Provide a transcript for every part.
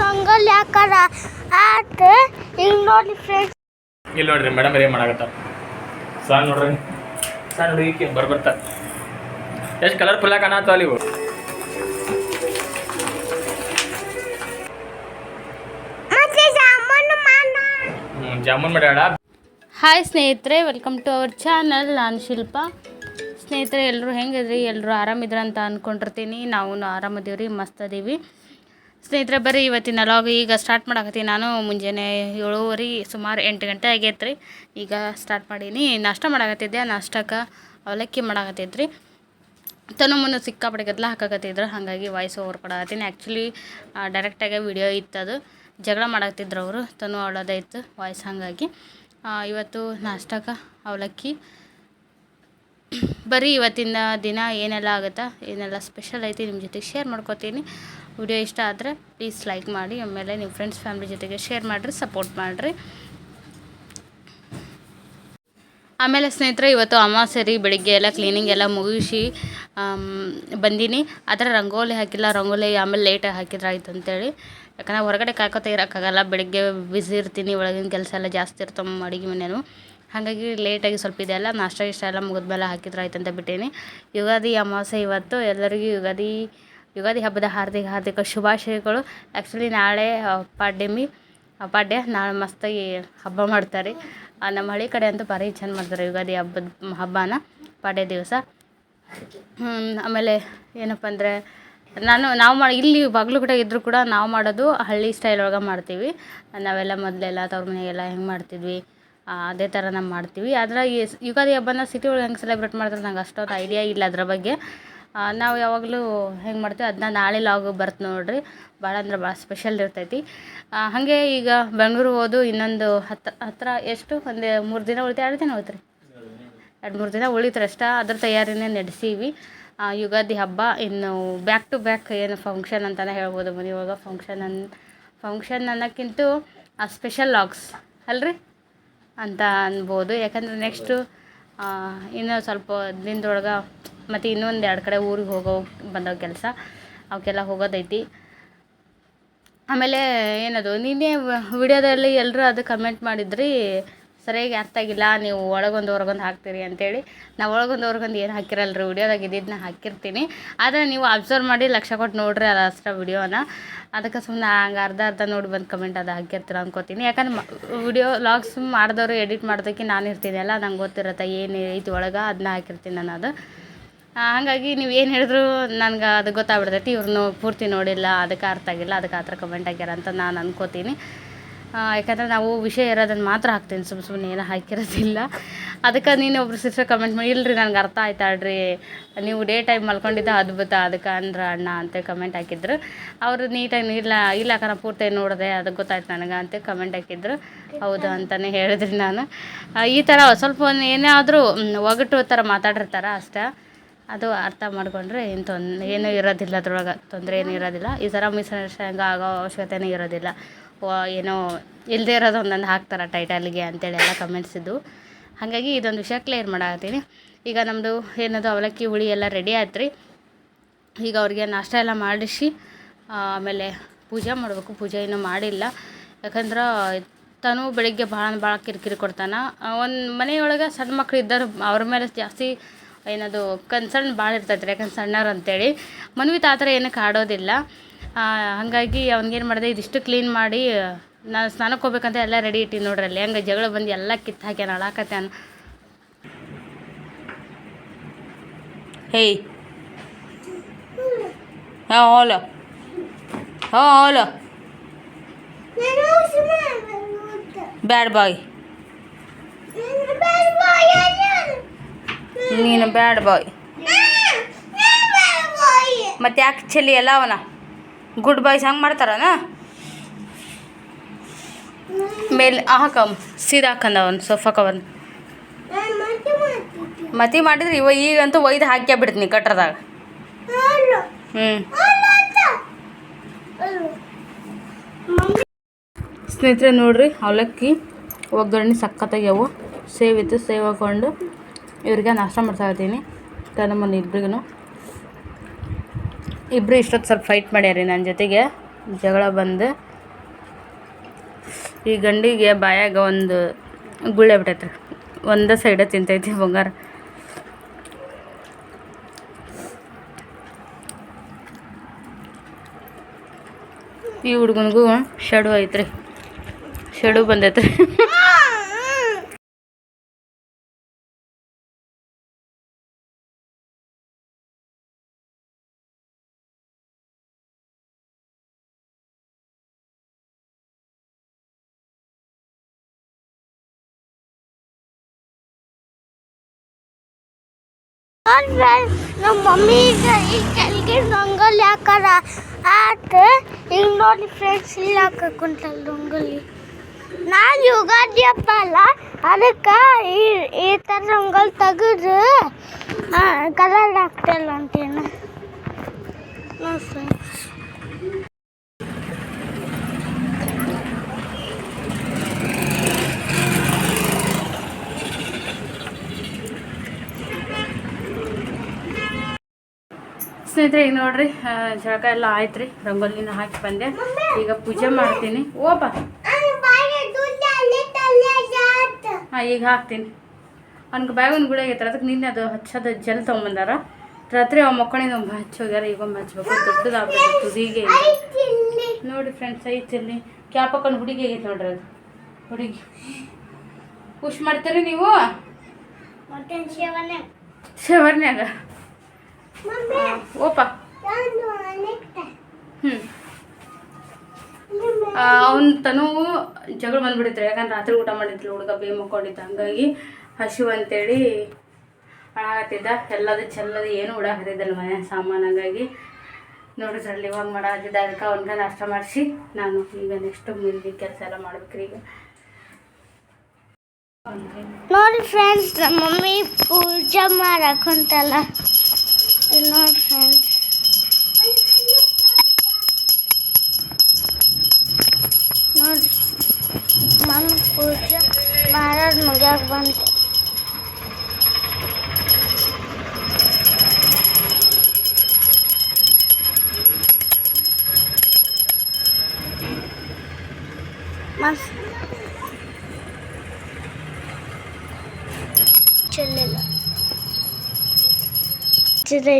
ರಂಗೋಲಿ ಹಾಕಾರ ಆಟ ಹಿಂಗ್ ನೋಡಿ ಫ್ರೆಂಡ್ಸ್ ಇಲ್ಲಿ ನೋಡ್ರಿ ಮೇಡಮ್ ಏನು ಮಾಡಾಕತ್ತಾರ? ನೋಡ್ರಿ. ನೋಡಿ ಎಷ್ಟು ಕಲರ್ಫುಲ್ ಆಗಿ ಕಾಣತ್ತಾವ ಹ್ಞೂ ಜಾಮೂನ್ ಮಾಡ್ಯಾಡ ಹಾಯ್ ಸ್ನೇಹಿತರೆ ವೆಲ್ಕಮ್ ಟು ಅವರ್ ಚಾನಲ್ ನಾನು ಶಿಲ್ಪ. ಸ್ನೇಹಿತರೆ ಎಲ್ಲರೂ ಹೆಂಗಿದ್ರಿ? ಎಲ್ಲರೂ ಆರಾಮಿದ್ರ ಅಂತ ಅಂದ್ಕೊಂಡಿರ್ತೀನಿ ನಾವು ಆರಾಮದೀವ್ರಿ ಮಸ್ತ್ ಅದೀವಿ ಸ್ನೇಹಿತರೆ, ಬರ್ರಿ, ಇವತ್ತಿನ ಲಾಗ್ ಈಗ ಸ್ಟಾರ್ಟ್ ಮಾಡಾಕತ್ತೀನಿ. ನಾನು ಮುಂಜಾನೆ ಏಳುವರೆ ಸುಮಾರು ಎಂಟು ಗಂಟೆ ಆಗೈತೆ ರೀ ಈಗ ಸ್ಟಾರ್ಟ್ ಮಾಡೀನಿ. ನಾಷ್ಟ ಮಾಡಾಕತ್ತಿದ್ದೆ. ನಾಷ್ಟಕ್ಕೆ ಅವಲಕ್ಕಿ ಮಾಡಾಕತ್ತಿದ್ರಿ. ತನು ಮುನ್ನ ಗದ್ದಲ ಹಾಕಾಕತ್ತಿದ್ರು. ಹಾಗಾಗಿ ವಾಯ್ಸ್ ಓವರ್ ಕೊಡಾಕತ್ತೀನಿ. ಆ್ಯಕ್ಚುಲಿ ಡೈರೆಕ್ಟಾಗೆ ವಿಡಿಯೋ ಇತ್ತು ಅದು. ಜಗಳ ಮಾಡಾಕತ್ತಿದ್ರು ಅವರು. ತನು ಅವಳದೇ ಇತ್ತು ವಾಯ್ಸ್ ಹಾಗಾಗಿ. ಇವತ್ತು ನಾಷ್ಟಕ್ಕೆ ಅವಲಕ್ಕಿ ಬರೀ ಇವತ್ತಿನ ದಿನ ಏನೆಲ್ಲ ಆಗುತ್ತಾ, ಏನೆಲ್ಲ ಸ್ಪೆಷಲ್ ಐತಿ ನಿಮ್ಮ ಜೊತೆಗೆ ಶೇರ್ ಮಾಡ್ಕೋತೀನಿ. ವಿಡಿಯೋ ಇಷ್ಟ ಆದರೆ ಪ್ಲೀಸ್ ಲೈಕ್ ಮಾಡಿ, ಆಮೇಲೆ ನಿಮ್ಮ ಫ್ರೆಂಡ್ಸ್ ಫ್ಯಾಮ್ಲಿ ಜೊತೆಗೆ ಶೇರ್ ಮಾಡಿರಿ ಸಪೋರ್ಟ್ ಮಾಡಿರಿ. ಆಮೇಲೆ ಸ್ನೇಹಿತರೆ, ಇವತ್ತು ಅಮ್ಮ ಸರಿ ಬೆಳಿಗ್ಗೆ ಎಲ್ಲ ಕ್ಲೀನಿಂಗ್ ಎಲ್ಲ ಮುಗಿಸಿ ಬಂದೀನಿ. ಆದರೆ ರಂಗೋಲಿ ಹಾಕಿಲ್ಲ, ರಂಗೋಲಿ ಆಮೇಲೆ ಲೇಟಾಗಿ ಹಾಕಿದ್ರೆ ಆಯ್ತು ಅಂತೇಳಿ. ಯಾಕಂದ್ರೆ ಹೊರಗಡೆ ಕಾಯ್ಕೋತ ಇರೋಕ್ಕಾಗಲ್ಲ, ಬೆಳಿಗ್ಗೆ ಬ್ಯುಸಿ ಇರ್ತೀನಿ, ಒಳಗಿನ ಕೆಲಸ ಎಲ್ಲ ಜಾಸ್ತಿ ಇರ್ತವೆ, ಅಡುಗೆ ಮನೇನು. ಹಾಗಾಗಿ ಲೇಟಾಗಿ ಸ್ವಲ್ಪ ಇದೆಲ್ಲ ನಾಷ್ಟ ಇಷ್ಟ ಎಲ್ಲ ಮುಗಿದ್ಮೇಲೆ ಹಾಕಿದ್ರೆ ಆಯ್ತು ಅಂತ ಬಿಟ್ಟೀನಿ. ಯುಗಾದಿ ಅಮಾವಾಸ್ಯೆ ಇವತ್ತು ಎಲ್ಲರಿಗೂ ಯುಗಾದಿ ಯುಗಾದಿ ಹಬ್ಬದ ಹಾರ್ದಿಕ ಹಾರ್ದಿಕ ಶುಭಾಶಯಗಳು. ಆ್ಯಕ್ಚುಲಿ ನಾಳೆ ಪಾಡ್ಯಮಿ ಪಾಡ್ಯ ನಾಳೆ ಮಸ್ತಾಗಿ ಹಬ್ಬ ಮಾಡ್ತಾರೆ. ನಮ್ಮ ಹಳ್ಳಿ ಕಡೆ ಅಂತೂ ಭಾರಿ ಚೆಂದ ಮಾಡ್ತಾರೆ ಯುಗಾದಿ ಹಬ್ಬದ, ಹಬ್ಬನ, ಪಾಡ್ಯ ದಿವಸ. ಆಮೇಲೆ ಏನಪ್ಪ ಅಂದರೆ, ನಾನು, ನಾವು ಮಾಡಿ ಇಲ್ಲಿ ಬಾಗ್ಲುಗಡೆ ಇದ್ದರೂ ಕೂಡ ನಾವು ಮಾಡೋದು ಹಳ್ಳಿ ಸ್ಟೈಲ್ ಒಳಗೆ ಮಾಡ್ತೀವಿ. ನಾವೆಲ್ಲ ಮೊದಲೆಲ್ಲ ತವ್ರ ಮನೆಗೆಲ್ಲ ಹೆಂಗೆ ಮಾಡ್ತಿದ್ವಿ? ಅದೇ ಥರ ನಾವು ಮಾಡ್ತೀವಿ. ಆದರೆ ಯುಗಾದಿ ಹಬ್ಬನ ಸಿಟಿ ಒಳಗೆ ಹೆಂಗೆ ಸೆಲೆಬ್ರೇಟ್ ಮಾಡ್ತಾರೆ ನಂಗೆ ಅಷ್ಟೊಂದು ಐಡಿಯಾ ಇಲ್ಲ ಅದ್ರ ಬಗ್ಗೆ. ನಾವು ಯಾವಾಗಲೂ ಹೆಂಗೆ ಮಾಡ್ತೀವಿ ಅದನ್ನ ನಾಳೆ ಲಾಗ್ ಬರ್ತ ನೋಡಿರಿ. ಭಾಳ ಅಂದ್ರೆ ಭಾಳ ಸ್ಪೆಷಲ್ ಇರ್ತೈತಿ. ಹಾಗೆ ಈಗ ಬೆಂಗಳೂರು ಹೋದು ಇನ್ನೊಂದು ಹತ್ತು ಹತ್ತಿರ ಎಷ್ಟು? ಒಂದು ಮೂರು ದಿನ ಉಳಿತು, ಎರಡು ದಿನ ಹೋಯ್ತು ಎರಡು ಮೂರು ದಿನ ಉಳಿತ್ರೆ ಅಷ್ಟ. ಅದ್ರ ತಯಾರಿನೇ ನಡೆಸೀವಿ. ಯುಗಾದಿ ಹಬ್ಬ ಇನ್ನು ಬ್ಯಾಕ್ ಟು ಬ್ಯಾಕ್ ಏನು ಫಂಕ್ಷನ್ ಅಂತಲೇ ಹೇಳ್ಬೋದು ಮನೆಯೊಳಗೆ. ಫಂಕ್ಷನ್ ಅನ್ ಫಂಕ್ಷನ್ ಆ ಸ್ಪೆಷಲ್ ಲಾಗ್ಸ್ ಅಲ್ರಿ? ಅಂತ ಅನ್ಬೋದು. ಯಾಕಂದರೆ ನೆಕ್ಸ್ಟು ಇನ್ನೂ ಸ್ವಲ್ಪ ದಿನದೊಳಗೆ ಮತ್ತು ಇನ್ನೊಂದು ಎರಡು ಕಡೆ ಊರಿಗೆ ಹೋಗೋ ಬಂದೋ ಕೆಲಸ ಅವಕ್ಕೆಲ್ಲ ಹೋಗೋದೈತಿ. ಆಮೇಲೆ ಏನದು, ನಿನ್ನೆ ವಿಡಿಯೋದಲ್ಲಿ ಎಲ್ಲರೂ ಅದು ಕಮೆಂಟ್ ಮಾಡಿದ್ರಿ ಸರಿಯಾಗಿ ಅರ್ಥ ಆಗಿಲ್ಲ, ನೀವು ಒಳಗೊಂದು ಹೊರಗೊಂದು ಹಾಕ್ತೀರಿ ಅಂತೇಳಿ. ನಾವು ಒಳಗೊಂದು ಹೊರಗೊಂದು ಏನು ಹಾಕಿರಲ್ರಿ, ವಿಡಿಯೋದಾಗ ಇದ್ದಿದ್ದನ್ನ ಹಾಕಿರ್ತೀನಿ. ಆದರೆ ನೀವು ಅಬ್ಸರ್ವ್ ಮಾಡಿ ಲಕ್ಷ ಕೊಟ್ಟು ನೋಡ್ರಿ ಅದು ಅಷ್ಟರ ವಿಡಿಯೋನ. ಅದಕ್ಕೆ ಸುಮ್ಮನೆ ಹಂಗೆ ಅರ್ಧ ಅರ್ಧ ನೋಡಿ ಬಂದು ಕಮೆಂಟ್ ಅದು ಹಾಕಿರ್ತೀರ ಅನ್ಕೋತೀನಿ. ಯಾಕಂದ್ರೆ ವಿಡಿಯೋ ಲಾಗ್ಸ್ ಮಾಡಿದವರು ಎಡಿಟ್ ಮಾಡೋದಕ್ಕೆ ನಾನು ಇರ್ತೀನಿ ಅಲ್ಲ, ನಂಗೆ ಗೊತ್ತಿರುತ್ತೆ ಏನು ಐತಿ ಒಳಗೆ ಅದನ್ನ ಹಾಕಿರ್ತೀನಿ ನಾನು ಅದು ಹಾಗಾಗಿ ನೀವು ಏನು ಹೇಳಿದ್ರು ನನಗೆ ಅದು ಗೊತ್ತಾಗ್ಬಿಡ್ತೈತಿ ಇವ್ರನ್ನು ಪೂರ್ತಿ ನೋಡಿಲ್ಲ, ಅದಕ್ಕೆ ಅರ್ಥ ಆಗಿಲ್ಲ, ಅದಕ್ಕೆ ಆ ಥರ ಕಮೆಂಟ್ ಹಾಕ್ಯಾರ ಅಂತ ನಾನು ಅನ್ಕೋತೀನಿ. ಯಾಕಂದರೆ ನಾವು ವಿಷಯ ಇರೋದನ್ನು ಮಾತ್ರ ಹಾಕ್ತೀನಿ. ಸುಮ್ಮ ಸುಮ್ಮನೆ ಏನೋ ಹಾಕಿರೋದಿಲ್ಲ. ಅದಕ್ಕೆ ನೀನು ಒಬ್ರು ಸಿಸ್ಟರ್ ಕಮೆಂಟ್ ಮಾಡಿ ಇಲ್ಲರಿ ನನಗೆ ಅರ್ಥ ಆಯ್ತಾಳ್ರಿ. ನೀವು ಡೇ ಟೈಮ್ ಮಲ್ಕೊಂಡಿದ್ದ ಅದ್ಭುತ, ಅದಕ್ಕೆ ಅಂದ್ರೆ ಅಣ್ಣ ಅಂತ ಕಮೆಂಟ್ ಹಾಕಿದ್ರು. ಅವರು ನೀಟಾಗಿ ಇಲ್ಲ ಇಲ್ಲ ಕಣ, ಪೂರ್ತಿ ನೋಡಿದೆ, ಅದಕ್ಕೆ ಗೊತ್ತಾಯ್ತು ನನಗೆ ಅಂತ ಕಮೆಂಟ್ ಹಾಕಿದ್ರು. ಹೌದು ಅಂತಲೇ ಹೇಳಿದ್ರಿ ನಾನು. ಈ ಥರ ಸ್ವಲ್ಪ ಏನೇ ಆದರೂ ಒಗಟು ಥರ ಮಾತಾಡಿರ್ತಾರೆ ಅಷ್ಟೇ. ಅದು ಅರ್ಥ ಮಾಡಿಕೊಂಡ್ರೆ ಏನು ತೊಂದ್ರೆ ಏನೂ ಇರೋದಿಲ್ಲ ಅದ್ರೊಳಗೆ. ತೊಂದರೆ ಏನೂ ಇರೋದಿಲ್ಲ. ಈ ಥರ ಮಿಸ್ಅಂಡರ್ಸ್ಟ್ಯಾಂಡಿಂಗ್ ಆಗೋ ಅವಶ್ಯಕತೆನೇ ಇರೋದಿಲ್ಲ. ಏನೋ ಇಲ್ಲದೇ ಇರೋದು ಒಂದೊಂದು ಹಾಕ್ತಾರೆ ಟೈಟಲ್ಗೆ ಅಂತೇಳಿ ಎಲ್ಲ ಕಮೆಂಟ್ಸ್ ಇದ್ದು. ಹಾಗಾಗಿ ಇದೊಂದು ವಿಷಯ ಕ್ಲಿಯರ್ ಮಾಡಾಕತ್ತೀನಿ. ಈಗ ನಮ್ಮದು ಏನದು ಅವಲಕ್ಕಿ, ಹುಳಿ ಎಲ್ಲ ರೆಡಿ ಆಯ್ತು ರೀ ಈಗ ಅವ್ರಿಗೆ ನಾಷ್ಟ ಎಲ್ಲ ಮಾಡಿಸಿ ಆಮೇಲೆ ಪೂಜೆ ಮಾಡಬೇಕು. ಪೂಜೆ ಇನ್ನೂ ಮಾಡಿಲ್ಲ. ಯಾಕಂದ್ರೆ ತಾನು ಬೆಳಿಗ್ಗೆ ಭಾಳ ಭಾಳ ಕಿರಿಕಿರಿ ಕೊಡ್ತಾನೆ. ಒಂದು ಮನೆಯೊಳಗೆ ಸಣ್ಣ ಮಕ್ಳು ಇದ್ದರು ಅವ್ರ ಮೇಲೆ ಜಾಸ್ತಿ ಏನದು ಕನ್ಸರ್ನ್ ಭಾಳ ಇರ್ತೈತೆ ರೀ ಯಾಕಂದ್ರೆ ಸಣ್ಣವ್ರು ಅಂತೇಳಿ. ಮನ್ವಿತ್ ಆ ಥರ ಏನಕ್ಕೆ ಆಡೋದಿಲ್ಲ. ಹಾಗಾಗಿ ಅವ್ನಿಗೇನು ಮಾಡಿದೆ, ಇದಿಷ್ಟು ಕ್ಲೀನ್ ಮಾಡಿ ನಾನು ಸ್ನಾನಕ್ಕೆ ಹೋಗ್ಬೇಕಂತ ಎಲ್ಲ ರೆಡಿ ಇಟ್ಟಿನಿ ನೋಡ್ರಿ ಅಲ್ಲಿ. ಹಂಗೆ ಜಗಳ ಬಂದು ಎಲ್ಲ ಕಿತ್ತು ಹಾಕ್ಯಾನ, ಅಳಾಕತ್ಯಾನ. ಹೇಯ್. ಹಾಂ, ಹೋಲ. ಹಾಂ ಸುಮ್ಮನೆ ಬ್ಯಾಡ್ ಬಾಯ್. ನಾನು ಬ್ಯಾಡ್ ಬಾಯ್. ಮತ್ತೆ ಯಾಕೆ ಚೆಲ್ಲಿ ಎಲ್ಲ ಅವನ? ಗುಡ್ ಬಾಯ್ಸ್ ಹಂಗೆ ಮಾಡ್ತಾರನ? ಮೇಲೆ ಹಾಕಮ್ ಸೀದಾ ಹಾಕಂದ ಅವನು ಸೋಫಾ ಕವರ್ ಮತಿ ಮಾಡಿದ್ರೆ ಇವ ಈಗಂತೂ ಒಯ್ದು ಹಾಕ್ಯಾ ಬಿಡ್ತೀನಿ ಕಟ್ರದಾಗ. ಅಲ್ಲ ಹ್ಞೂ ಸ್ನೇಹಿತರೆ ನೋಡ್ರಿ, ಅವಲಕ್ಕಿ ಒಗ್ಗರಣೆ ಸಖತ್ತಾಗ್ಯಾವು. ಸೇವ್ ಇತ್ತು ಸೇವ್ ಹಾಕೊಂಡು ಇವ್ರಿಗೆ ನಾಷ್ಟ ಮಾಡ್ತಾ ಇದ್ದೀನಿ. ಮನೆ ಇಬ್ರಿಗೂ ಇಬ್ಬರು ಇಷ್ಟೊತ್ತು ಸ್ವಲ್ಪ ಫೈಟ್ ಮಾಡ್ಯಾರಿ ನನ್ನ ಜೊತೆಗೆ. ಜಗಳ ಬಂದು. ಈ ಗಂಡಿಗೆ ಬಾಯಾಗ ಒಂದು ಗುಳ್ಳೆ ಬಿಟ್ಟೈತೆ ಒಂದೇ ಸೈಡ ತಿಂತೈತಿ ಬಂಗಾರ. ಈ ಹುಡುಗನಿಗೂ ಶಡು ಐತ್ರಿ. ಶಡು ಬಂದೈತ್ರಿ. ನಮ್ಮ ಮಮ್ಮಿ ಈಗ ಈ ಕೆಳಗೆ ರಂಗೋಲಿ ಹಾಕಾರ ಆತ ಈಗ ನೋಡಿ ಫ್ರೆಂಡ್ಸ್ ಇಲ್ಲಿ ಹಾಕಕ್ಕುಂಟಲ್ಲ ರಂಗೋಲಿ ನಾನು ಯುಗಾದಿ ಹಬ್ಬ ಅಲ್ಲ, ಅದಕ್ಕೆ ಈ ಈ ಥರ ರಂಗೋಲಿ ತೆಗೆದು ಕಲರ್ ಹಾಕ್ತಲ್ಲ ಅಂತೇನು ನೋಡಿ ಫ್ರೆಂಡ್ಸ್ ಸ್ನೇಹಿತರೆ ಈಗ ನೋಡ್ರಿ ಜಳಕ ಎಲ್ಲ ಆಯ್ತು ರೀ ರಂಗೋಲಿನ ಹಾಕಿ ಬಂದೆ. ಈಗ ಪೂಜೆ ಮಾಡ್ತೀನಿ. ಓಪ. ಹಾಂ ಈಗ ಹಾಕ್ತೀನಿ. ಅವ್ನಿಗೆ ಬ್ಯಾಗ್ ಒಂದು ಗುಡಿ ಆಗೈತೆ ಅದಕ್ಕೆ ನಿನ್ನೆ ಅದು ಹಚ್ಚೋದು ಜಲ್ ತೊಗೊಂಬಂದಾರ. ರಾತ್ರಿ ಆ ಮಕ್ಕಳಿಂದ ಒಬ್ಬ ಹಚ್ಚಿ ಹೋಗ್ಯಾರ ಈಗ ಒಮ್ಮೆ ಹಚ್ಬೇಕು. ದೊಡ್ಡದಾಗ್ಬೇಕು ತುದಿಗೆ ನೋಡಿ ಫ್ರೆಂಡ್ಸ್ ಐತಿ ಇಲ್ಲಿ ಕ್ಯಾಪ್ ಹಾಕೊಂಡು ಹುಡುಗಿ ಆಗೈತೆ ನೋಡ್ರಿ ಅದು. ಹುಡುಗಿ. ಪುಷ್ ಮಾಡ್ತೀರಿ ನೀವು? ಶವರ್ನ್ಯಾಗ? ಓಪ. ಹ್ಞೂ ಅವನ ತನು ಜಗಳ ಬಂದ್ಬಿಡುತ್ತೆ ಯಾಕಂದ್ರೆ ರಾತ್ರಿ ಊಟ ಮಾಡಿದ್ಲು ಹುಡುಗ ಬೇ ಮಕ್ಕೊಂಡಿದ್ದ ಹಂಗಾಗಿ ಹಸಿವು ಅಂತೇಳಿ ಹಾಳಾಗತ್ತಿದ್ದ. ಎಲ್ಲದು ಚೆಲ್ಲದು ಏನು ಉಡಾಕತ್ತಿದ್ದಲ್ಲ ಮನೆ ಸಾಮಾನು. ಹಂಗಾಗಿ ನೋಡಿದ್ರಲ್ಲಿ ಇವಾಗ ಮಾಡಾತಿದ್ದ ಅದಕ್ಕೆ ಅವನಿಗೆ ನಾಷ್ಟ ಮಾಡಿಸಿ ನಾನು ಈಗ ನೆಕ್ಸ್ಟ್ ಮುಂದಿನ ಕೆಲಸ ಎಲ್ಲ ಮಾಡ್ಬೇಕ್ರಿ ಈಗ. ನೋಡಿ ಫ್ರೆಂಡ್ಸ್ ನಮ್ಮ ಮಮ್ಮಿ ಪೂಜೆ ಮಾಡಕ್ ಹೊಂಟಲ್ಲ ಇಲ್ಲಿ ನೋಡಿ ಫ್ರೆಂಡ್ಸ್ ನೋಡಿ ಮಮ್ಮಿ ಪೂಜೆ ಮಾಡೋದು ಮುಗಿಯಾಕ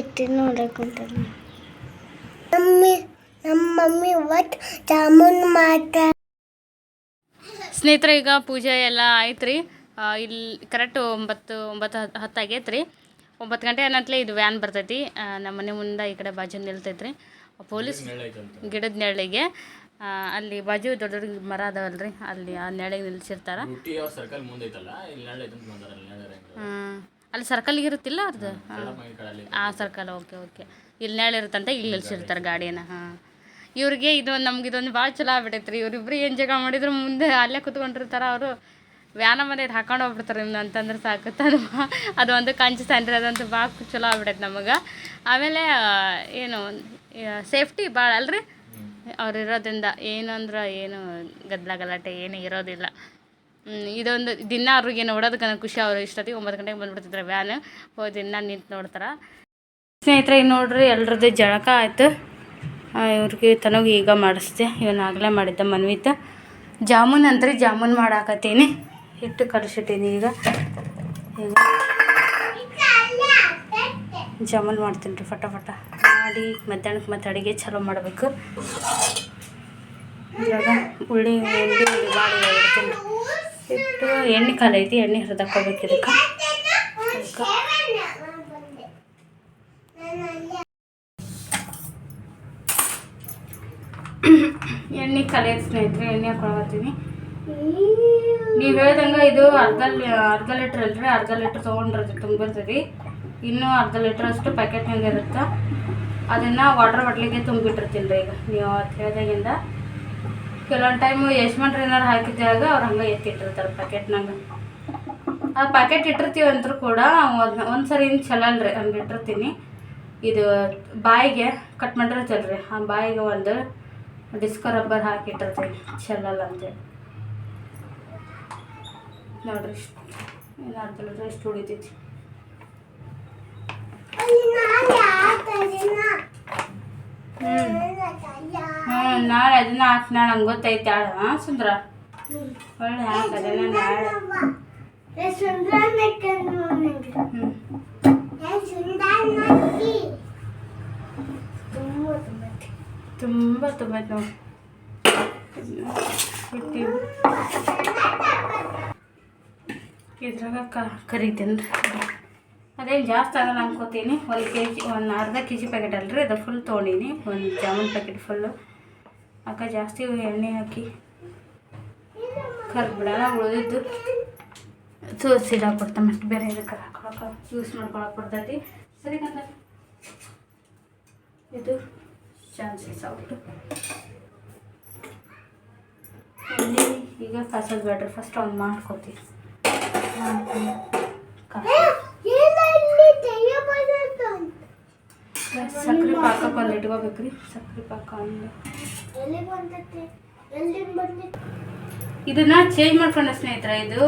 ಇಟ್ಟು ನೋಡಕ್ ಹೊಂಟಲ್ಲ ಮಮ್ಮಿ ನಮ್ಮ ಮಮ್ಮಿ ಒಟ್ಟು ಜಾಮೂನ್ ಮಾಡ್ತಾರೆ ಸ್ನೇಹಿತರೆ ಈಗ ಪೂಜೆ ಎಲ್ಲ ಆಯ್ತ್ರಿ. ರೀ ಇಲ್ಲಿ ಕರೆಕ್ಟ್ ಒಂಬತ್ತು ಒಂಬತ್ತು ಹತ್ತು ಹತ್ತು ಆಗೈತೆ ರೀ ಒಂಬತ್ತು ಗಂಟೆ ಅನ್ನತ್ಲೆ ಇದು ವ್ಯಾನ್ ಬರ್ತೈತಿ. ನಮ್ಮ ಮನೆ ಮುಂದೆ ಈ ಕಡೆ ಬಾಜು ನಿಲ್ತೈತೆ ರೀ ಪೊಲೀಸ್ ಗಿಡದ ನೆರಳಿಗೆ. ಅಲ್ಲಿ ಬಾಜು ದೊಡ್ಡ ದೊಡ್ಡ ಮರ ಅದಾವಲ್ಲ ರೀ ಅಲ್ಲಿ ಆ ನೆರಳಿಗೆ ನಿಲ್ಸಿರ್ತಾರ. ಊಟಿ ಸರ್ಕಲ್. ಅಲ್ಲಿ ಸರ್ಕಲ್ಗೆ ಇರುತ್ತಿಲ್ಲ ಅದು ಆ ಸರ್ಕಲ್ ಓಕೆ ಓಕೆ ಇಲ್ಲಿ ನಾಳೆ ಇರುತ್ತಂತ ಇಲ್ಲಿ ನಿಲ್ಸಿರ್ತಾರೆ ಗಾಡಿನ ಹಾಂ. ಇವ್ರಿಗೆ ಇದು ನಮ್ಗೆ ಇದೊಂದು ಭಾಳ ಚಲೋ ಆಗ್ಬಿಟ್ಟೈತೆ ರೀ ಇವ್ರಿಬ್ರು ಏನು ಜಗ ಮಾಡಿದ್ರು ಮುಂದೆ ಅಲ್ಲೇ ಕುತ್ಕೊಂಡಿರ್ತಾರೆ ಅವರು. ವ್ಯಾನ ಮನೆ ಹಾಕೊಂಡು ಹೋಗ್ಬಿಡ್ತಾರೆ ನಿಮ್ದು ಅಂತಂದ್ರೆ ಸಾಕು. ಅದು ಒಂದು ಕಂಚು ಸ್ಯಾನ್ರಿ ಅದಂತೂ ಭಾಳ ಚಲೋ ಆಗ್ಬಿಟ್ಟೈತೆ ನಮಗೆ. ಆಮೇಲೆ ಏನು ಸೇಫ್ಟಿ ಭಾಳ ಅಲ್ರಿ? ಅವ್ರು ಇರೋದ್ರಿಂದ ಏನು ಅಂದ್ರೆ ಏನು ಗದ್ದಲ ಗಲಾಟೆ ಏನು ಇರೋದಿಲ್ಲ. ಇದೊಂದು ದಿನ ಅವ್ರಿಗೆ ನೋಡೋದಕ್ಕೆ ಖುಷಿ, ಅವರು ಇಷ್ಟೊತ್ತಿಗೆ ಒಂಬತ್ತು ಗಂಟೆಗೆ ಬಂದ್ಬಿಡ್ತಿದ್ರೆ ವ್ಯಾನ್ ಹೋಗಿ ದಿನ ನಿಂತು ನೋಡ್ತಾರೆ. ಸ್ನೇಹಿತರೆ ಈಗ ನೋಡ್ರಿ, ಎಲ್ರದ್ದು ಜಳಕ ಆಯ್ತು. ಇವ್ರಿಗೆ ತನಗೆ ಈಗ ಮಾಡಿಸ್ದೆ. ಆಗಲೇ ಮಾಡಿದ್ದ ಮನ್ವಿತ. ಜಾಮೂನ್ ಅಂದ್ರೆ ಜಾಮೂನ್ ಮಾಡಾಕತ್ತೀನಿ. ಹಿಟ್ಟು ಕಲಿಸಿಟ್ಟೀನಿ ಈಗ. ಈಗ ಜಾಮೂನ್ ಮಾಡ್ತೀನಿ ರೀ, ಫಟ ಫಟ. ಮಾಡಿ ಮಧ್ಯಾಹ್ನಕ್ಕೆ ಮತ್ತೆ ಅಡುಗೆ ಚಲೋ ಮಾಡಬೇಕು. ಇವಾಗ ಉಳ್ಳಿ ಉಳ್ಳಿ ಮಾಡಿ ಇಟ್ಟು ಎಣ್ಣೆ ಕಾಲೈತಿ ಎಣ್ಣೆ ಹರಿದಾಕೋಬೇಕು ಇದಕ್ಕೆ. ಎಣ್ಣೆ ಕಲಿಯೋದು ಸ್ನೇಹಿತರೆ, ಎಣ್ಣೆ ಹಾಕೊಳತ್ತೀನಿ ನೀವು ಹೇಳ್ದಂಗೆ ಇದು ಅರ್ಧ ಅರ್ಧ ಲೀಟ್ರ್ ಅಲ್ರಿ, ಅರ್ಧ ಲೀಟ್ರ್ ತೊಗೊಂಡಿರೋದು ತುಂಬಿರ್ತೀರಿ ಇನ್ನೂ ಅರ್ಧ ಲೀಟ್ರ್ ಅಷ್ಟು ಪ್ಯಾಕೆಟ್ನಾಗ ಇರುತ್ತೆ. ಅದನ್ನು ವಾಟರ್ ಬಾಟ್ಲಿಗೆ ತುಂಬಿಟ್ಟಿರ್ತೀನಿ ರೀ ಈಗ. ನೀವು ಹೇಳ್ದಾಗಿಂದ. ಕೆಲವೊಂದು ಟೈಮು ಯಜಮಾನ್ರು ಏನಾರು ಹಾಕಿದ್ದಾಗ ಅವ್ರು ಹಂಗೆ ಎತ್ತಿಟ್ಟಿರ್ತಾರೆ ಪ್ಯಾಕೆಟ್ನಾಗ ಆ ಪ್ಯಾಕೆಟ್ ಇಟ್ಟಿರ್ತೀವಿ ಅಂದ್ರೂ ಕೂಡ ಒಂದು ಒಂದು ಸರಿ ಚಲಲ್ರಿ ಹಂಗೆ ಇಟ್ಟಿರ್ತೀನಿ. ಇದು ಬಾಯಿಗೆ ಕಟ್ ಮಾಡಿರ್ತಲ್ರಿ ಆ ಬಾಯಿಗೆ ಒಂದು ಡಿಸ್ಕೋ ರಬ್ಬರ್ ಹಾಕಿಟ್ಟಿರ್ತೀನಿ ಚೆಲ್ಲಲ್ಲ ಅಂತೇಳಿ ನೋಡ್ರಿ ಇಷ್ಟು ಲೀಟ್ರ್ ಎಷ್ಟು ಉಳಿತೈತಿ. ನಾಳೆ ಅದನ್ನ ಹಾಕಿ ನಾಳೆ ಹಂಗೆ ಗೊತ್ತೈತೆ ಆಳು ಹಾಂ ಸುಂದ್ರ? ಒಳ್ಳೆ ಹಾಕಿ ಅದನ್ನ ನಾಳೆ. ತುಂಬ ತುಂಬ ನೋಡಿ. ಇದ್ರಾಗ ಕ ಕರಿತೀನಿ ಅದೇನು ಜಾಸ್ತಿ ಆಗಲ್ಲ ಅನ್ಕೋತೀನಿ. ಒಂದು ಕೆ ಜಿ ಒಂದು ಅರ್ಧ ಕೆ ಜಿ ಪ್ಯಾಕೆಟ್ ಅಲ್ರಿ ಅದು ಫುಲ್ ತೊಗೊಂಡೀನಿ. ಒಂದು ಜಾಮೂನ್ ಪ್ಯಾಕೆಟ್ ಫುಲ್ಲು ಅಕ್ಕ ಜಾಸ್ತಿ ಎಣ್ಣೆ ಹಾಕಿ ಕರ್ಬಿಡೋಣ ಉಳಿದಿದ್ದು ತೋರಿಸಿದ ಕೊಡ್ತಾ ಮತ್ತೆ ಬೇರೆ ಇದಕ್ಕೆ ಹಾಕೊಳಕ್ಕೆ ಯೂಸ್ ಮಾಡ್ಕೊಳಕ್ಕೆ ಬರ್ತೈತಿ. ಸರಿ ಕಂದ ಇದು ಚಾನ್ಸಸ್ ಔಟ್ ಈಗ ಕಸದ ಬೇಡ್ರಿ ಫಸ್ಟ್ ಒಂದು ಮಾಡ್ಕೋತೀವಿ. ಸಕ್ಕರೆ ಪಾಕಕ್ಕೆ ಒಂದು ಇಟ್ಕೋಬೇಕ್ರಿ. ಸಕ್ಕರೆ ಪಾಕ ಇದನ್ನ ಚೇಂಜ್ ಮಾಡ್ಕೊಂಡ ಸ್ನೇಹಿತರೆ ಇದು